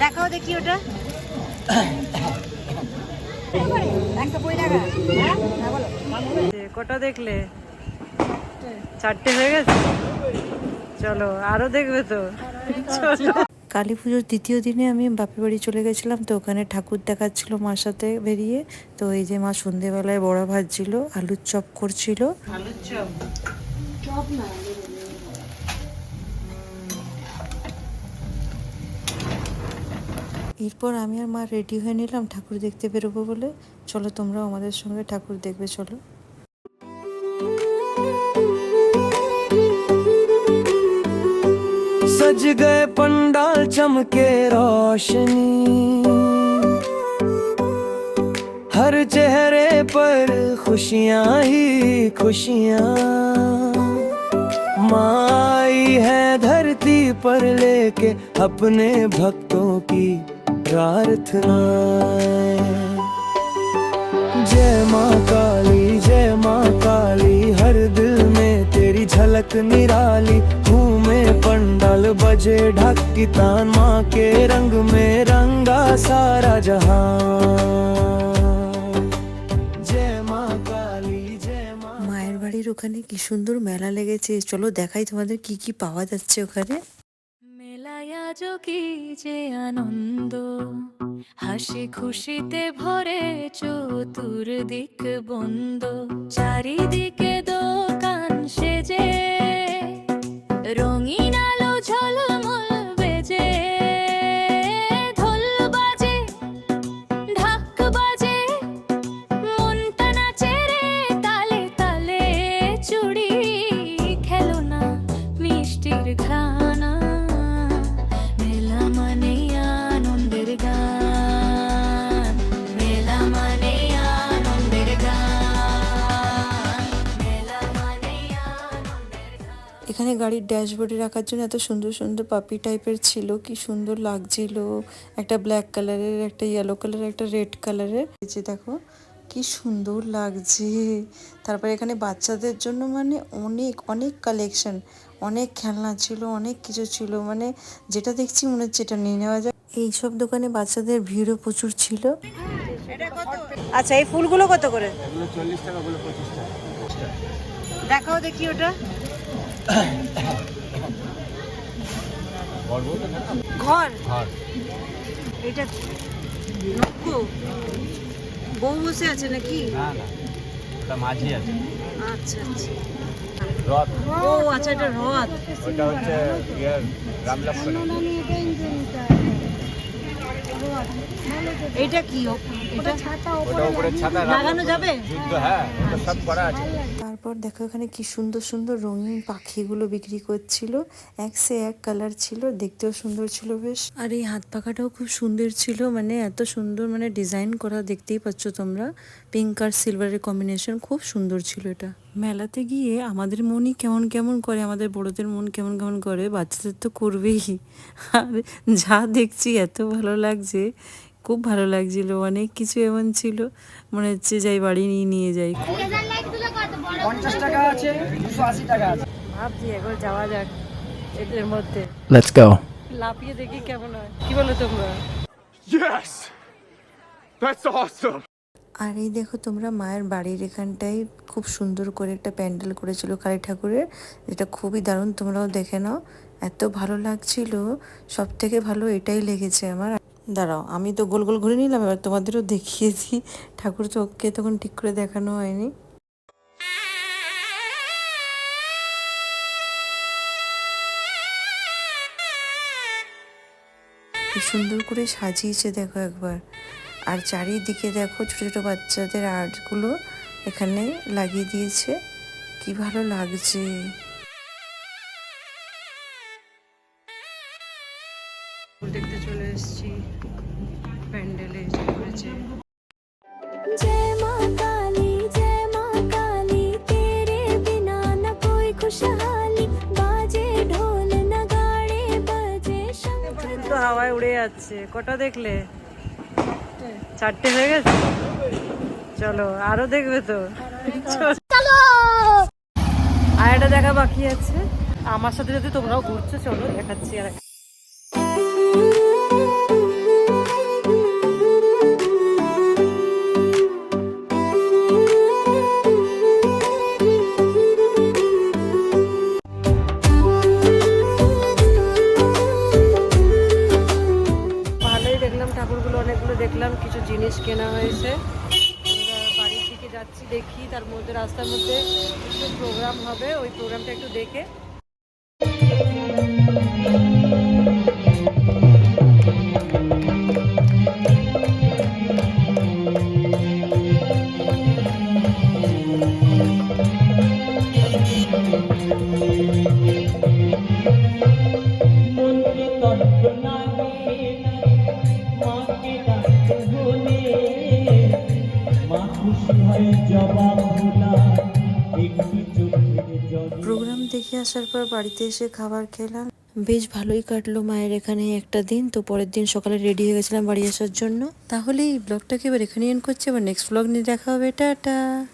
দেখাও দেখি ওটা। কটা দেখলে? চারটে হয়ে গেছে? চলো আরও দেখবে তো। চলো। কালী পুজোর দ্বিতীয় দিনে আমি বাপের বাড়ি চলে গেছিলাম তো ওখানে ঠাকুর দেখাচ্ছিল মার সাথে বেরিয়ে। তো এই যে মা সন্ধেবেলায় বড়া ভাজছিল আলুর চপ করছিল। আলুর চপ? এরপর আমি আর মা রেডি হয়ে নিলাম ঠাকুর দেখতে বেরোবো বলে। চলো তোমরাও আমাদের সঙ্গে ঠাকুর দেখবে চলো। सज गए पंडाल चमके रोशनी। हर चेहरे पर खुशियाँ ही खुशियाँ। माई है धरती पर लेके अपने भक्तों की प्रार्थना। जय माँ काली, जय माँ काली, हर दिल में तेरी झलक निराली घूमे पंडाल बजे ढाक की तान माँ के रंग में रंगा सारा जहां जय माँ काली जय माँ মায়ের বাড়ির ওখানে কি সুন্দর মেলা লেগেছে চলো দেখাই তোমাদের কি কি পাওয়া যাচ্ছে ওখানে মেলায় আজও কি যে আনন্দ হাসি খুশিতে ভরে চতুর্দিক বন্ধ চারিদিকে দোকান সেজে রঙিন গাড়ির ড্যাশবোর্ডে রাখার জন্য এত সুন্দর সুন্দর পাপি টাইপের ছিল কি সুন্দর লাগছিল। একটা ব্ল্যাক কালারের একটা ইয়েলো কালারের একটা রেড কালারের এই যে দেখো কি সুন্দর লাগছে। তারপরে এখানে বাচ্চাদের জন্য মানে অনেক অনেক কালেকশন অনেক খেলনা ছিল অনেক কিছু ছিল। মানে যেটা দেখছি মনে হচ্ছে এটা নিয়ে নেওয়া যায় এইসব দোকানে বাচ্চাদের ভিড়ও প্রচুর ছিল। আচ্ছা এই ফুলগুলো কত করে? দেখাও দেখি ওটা। ঘর? এটা বউ বসে আছে নাকি? না না। ওটা মাঝি আছে। আচ্ছা আচ্ছা। রথ। ও আচ্ছা এটা রথ। ওটা হচ্ছে ইয়ের রাম এটা কি ওটা ছাতা লাগানো যাবে? যুদ্ধ হ্যাঁ ওটা সব করা আছে। তারপর দেখো এখানে কি সুন্দর সুন্দর রঙিন পাখিগুলো বিক্রি করছিল। এক সে এক কালার ছিল, দেখতেও সুন্দর ছিল বেশ। আর এই হাত পাখাটাও খুব সুন্দর ছিল মানে এত সুন্দর মানে ডিজাইন করা দেখতেই পাচ্ছ তোমরা। পিঙ্ক আর সিলভারের কম্বিনেশন খুব সুন্দর ছিল এটা। মেলাতে গিয়ে আমাদের মনই কেমন কেমন করে, আমাদের বড়দের মন কেমন কেমন করে, বাচ্চাদের তো করবেই। আর যা দেখছি এত ভালো লাগছে, খুব ভালো লাগছিল, অনেক কিছু এমন ছিল। মনে হচ্ছে যাই বাড়ি নিয়ে নিয়ে যাই। পঞ্চাশ টাকা আছে দুশো আশি টাকা আছে। ভাবছি একবার যাওয়া যাক এদের মধ্যে। লেটস গো লাফিয়ে দেখি কেমন হয়। কি বলো তোমরা? Yes! That's awesome! আর এই দেখো তোমরা মায়ের বাড়ির এখানটায় খুব সুন্দর করে একটা প্যান্ডেল করেছিল কালী ঠাকুরের। যেটা খুবই দারুণ তোমরাও দেখে নাও। এত ভালো লাগছিল সব থেকে ভালো এটাই লেগেছে আমার। দাঁড়াও আমি তো গোল গোল ঘুরে নিলাম এবার তোমাদেরও দেখিয়েছি। ঠাকুর চোখকে তখন ঠিক করে দেখানো হয়নি। কি সুন্দর করে সাজিয়েছে দেখো একবার। আর চারিদিকে দেখো ছোট ছোট বাচ্চাদের আর্টগুলো এখানে লাগিয়ে দিয়েছে। কি ভালো লাগছে। দেখতে চলে এসেছি। প্যান্ডেলে করেছে তো হাওয়ায় উড়ে যাচ্ছে। কটা দেখলে? চারটে হয়ে গেছে? চলো, আরও দেখবে তো। চলো! আর একটা দেখা বাকি আছে। আমার সাথে যদি তোমরাও ঘুরছো, চলো, দেখাচ্ছি আর যাচ্ছি, দেখি, তার মধ্যে, রাস্তার মধ্যে একটু প্রোগ্রাম হবে, ওই প্রোগ্রামটা একটু দেখে। মনকে তন্ত্রণা দেখে আসার পর বাড়িতে এসে খাবার খেলাম। বেশ ভালোই কাটলো মায়ের এখানে একটা দিন, তো পরের দিন সকালে রেডি হয়ে গেছিলাম বাড়ি আসার জন্য। তাহলে এই ব্লগটাকে এবার এখানে এন করছি, আবার নেক্সট ব্লগ নিয়ে দেখা হবে, টাটা।